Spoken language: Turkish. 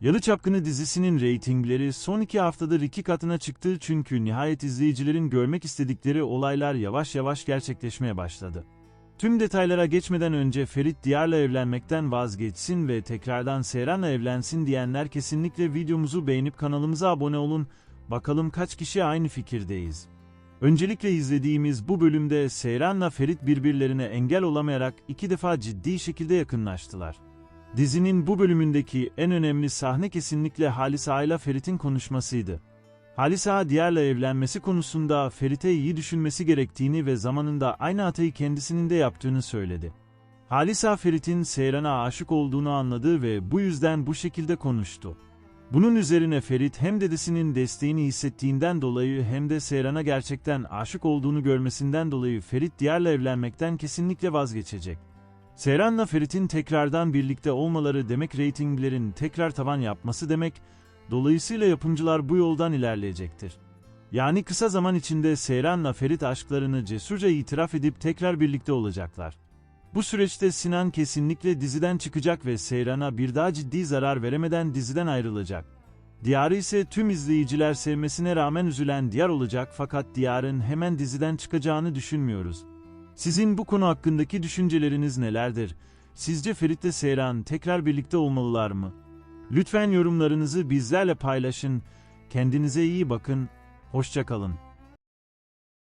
Yalı Çapkını dizisinin reytingleri son iki haftadır iki katına çıktı çünkü nihayet izleyicilerin görmek istedikleri olaylar yavaş yavaş gerçekleşmeye başladı. Tüm detaylara geçmeden önce Ferit Diyar'la evlenmekten vazgeçsin ve tekrardan Seyran'la evlensin diyenler kesinlikle videomuzu beğenip kanalımıza abone olun. Bakalım kaç kişi aynı fikirdeyiz. Öncelikle izlediğimiz bu bölümde Seyran'la Ferit birbirlerine engel olamayarak iki defa ciddi şekilde yakınlaştılar. Dizinin bu bölümündeki en önemli sahne kesinlikle Halis Ağa ile Ferit'in konuşmasıydı. Halis Ağa Diyar'la evlenmesi konusunda Ferit'e iyi düşünmesi gerektiğini ve zamanında aynı hatayı kendisinin de yaptığını söyledi. Halis Ağa Ferit'in Seyran'a aşık olduğunu anladı ve bu yüzden bu şekilde konuştu. Bunun üzerine Ferit hem dedesinin desteğini hissettiğinden dolayı hem de Seyran'a gerçekten aşık olduğunu görmesinden dolayı Ferit Diyar'la evlenmekten kesinlikle vazgeçecek. Seyran'la Ferit'in tekrardan birlikte olmaları demek reytinglerin tekrar tavan yapması demek, dolayısıyla yapımcılar bu yoldan ilerleyecektir. Yani kısa zaman içinde Seyran'la Ferit aşklarını cesurca itiraf edip tekrar birlikte olacaklar. Bu süreçte Sinan kesinlikle diziden çıkacak ve Seyran'a bir daha ciddi zarar veremeden diziden ayrılacak. Diyar'ı ise tüm izleyiciler sevmesine rağmen üzülen Diyar olacak fakat Diyar'ın hemen diziden çıkacağını düşünmüyoruz. Sizin bu konu hakkındaki düşünceleriniz nelerdir? Sizce Ferit'le Seyran tekrar birlikte olmalılar mı? Lütfen yorumlarınızı bizlerle paylaşın. Kendinize iyi bakın. Hoşçakalın.